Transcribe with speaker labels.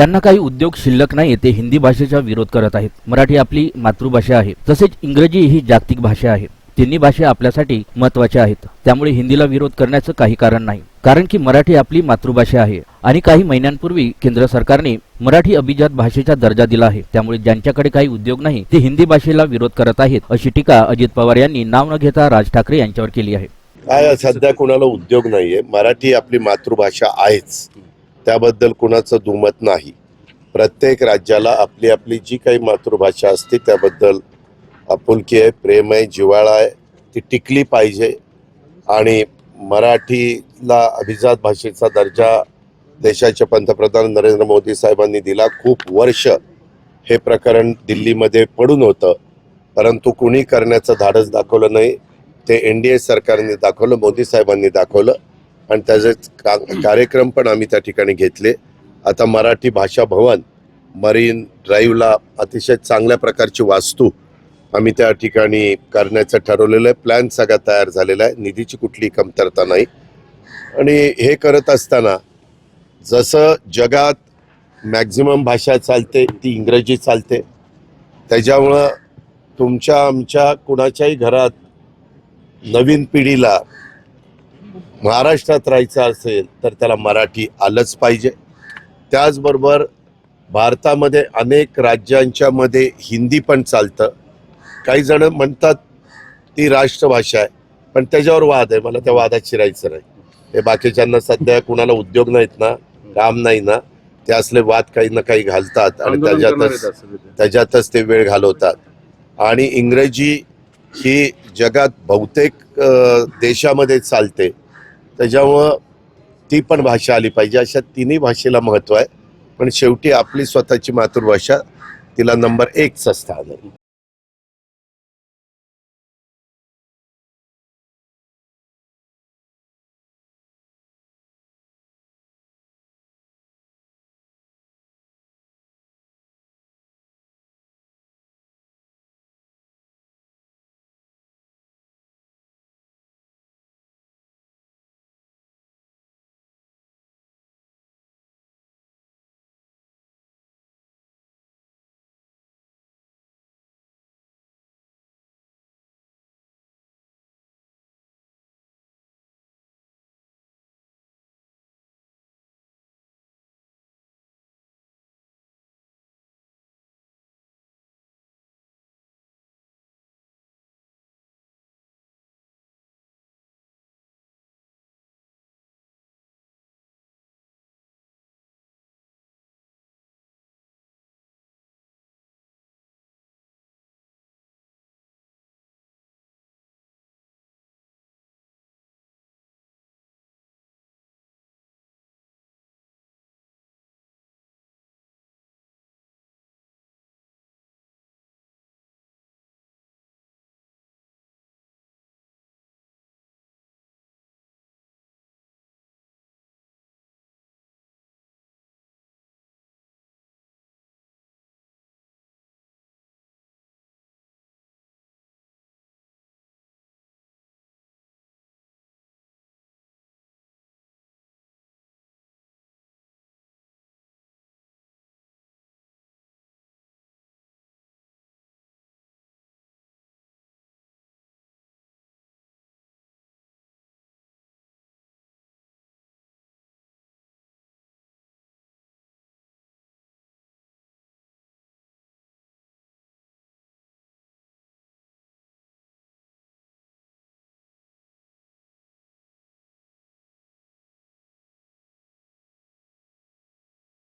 Speaker 1: ज्यांना काही उद्योग शिल्लक नाही ते हिंदी भाषेचा विरोध करत आहेत. मराठी आपली मातृभाषा आहे. तसेच इंग्रजी ही जागतिक भाषा आहे. तिन्ही भाषा आपल्यासाठी महत्त्वाच्या आहेत. त्यामुळे हिंदीला विरोध करण्याचं काही कारण नाही. कारण की मराठी आपली मातृभाषा आहे. आणि काही महिन्यांपूर्वी केंद्र सरकारने मराठी अभिजात भाषेचा दर्जा दिला आहे. त्यामुळे ज्यांच्याकडे काही उद्योग नाही ते हिंदी भाषेला विरोध करत आहेत अशी टीका अजित पवार यांनी नाव न घेता राज ठाकरे यांच्यावर केली आहे.
Speaker 2: काय सध्या कोणाला उद्योग नाहीये. मराठी आपली मातृभाषा आहेच. त्याबद्दल कुणाचं दुमत नाही. प्रत्येक राज्याला आपली आपली जी काही मातृभाषा असते त्याबद्दल आपुलकी आहे प्रेम आहे जिव्हाळा आहे ती टिकली पाहिजे. आणि मराठीला अभिजात भाषेचा दर्जा देशाचे पंतप्रधान नरेंद्र मोदी साहेबांनी दिला. खूप वर्ष हे प्रकरण दिल्लीमध्ये पडून होतं. परंतु कुणी करण्याचं धाडस दाखवलं नाही. ते एन डी ए सरकारने दाखवलं मोदी साहेबांनी दाखवलं. आणि त्याचे का- कार्यक्रम पण आम्ही त्या ठिकाणी घेतले. आता मराठी भाषा भवन मरीन ड्राईव्हला अतिशय चांगल्या प्रकारची वास्तू आम्ही त्या ठिकाणी करण्याचं ठरवलेलं आहे. प्लॅन सगळा तयार झालेला आहे. निधीची कुठली कमतरता नाही. आणि हे करत असताना जसं जगात मॅक्झिमम भाषा चालते ती इंग्रजी चालते त्याच्यामुळं तुमच्या आमच्या कुणाच्याही घरात नवीन पिढीला महाराष्ट्रात राहायचं असेल तर त्याला मराठी आलंच पाहिजे. त्याचबरोबर भारतामध्ये अनेक राज्यांच्या मध्ये हिंदी पण चालतं. काही जण म्हणतात ती राष्ट्रभाषा आहे. पण त्याच्यावर वाद आहे. मला त्या वादात शिरायचं नाही. हे बाकीच्यांना सध्या कुणाला उद्योग नाहीत ना काम नाही ना ते असले वाद काही ना काही घालतात आणि त्याच्यातच. त्याच्यातच ते वेळ घालवतात. आणि इंग्रजी ही जगात बहुतेक देशामध्ये चालते. त्याच्यामुळं ती पण भाषा आली पाहिजे. अशा तिन्ही भाषेला महत्त्व आहे. पण शेवटी आपली स्वतःची मातृभाषा तिला नंबर एकचं स्थान आहे.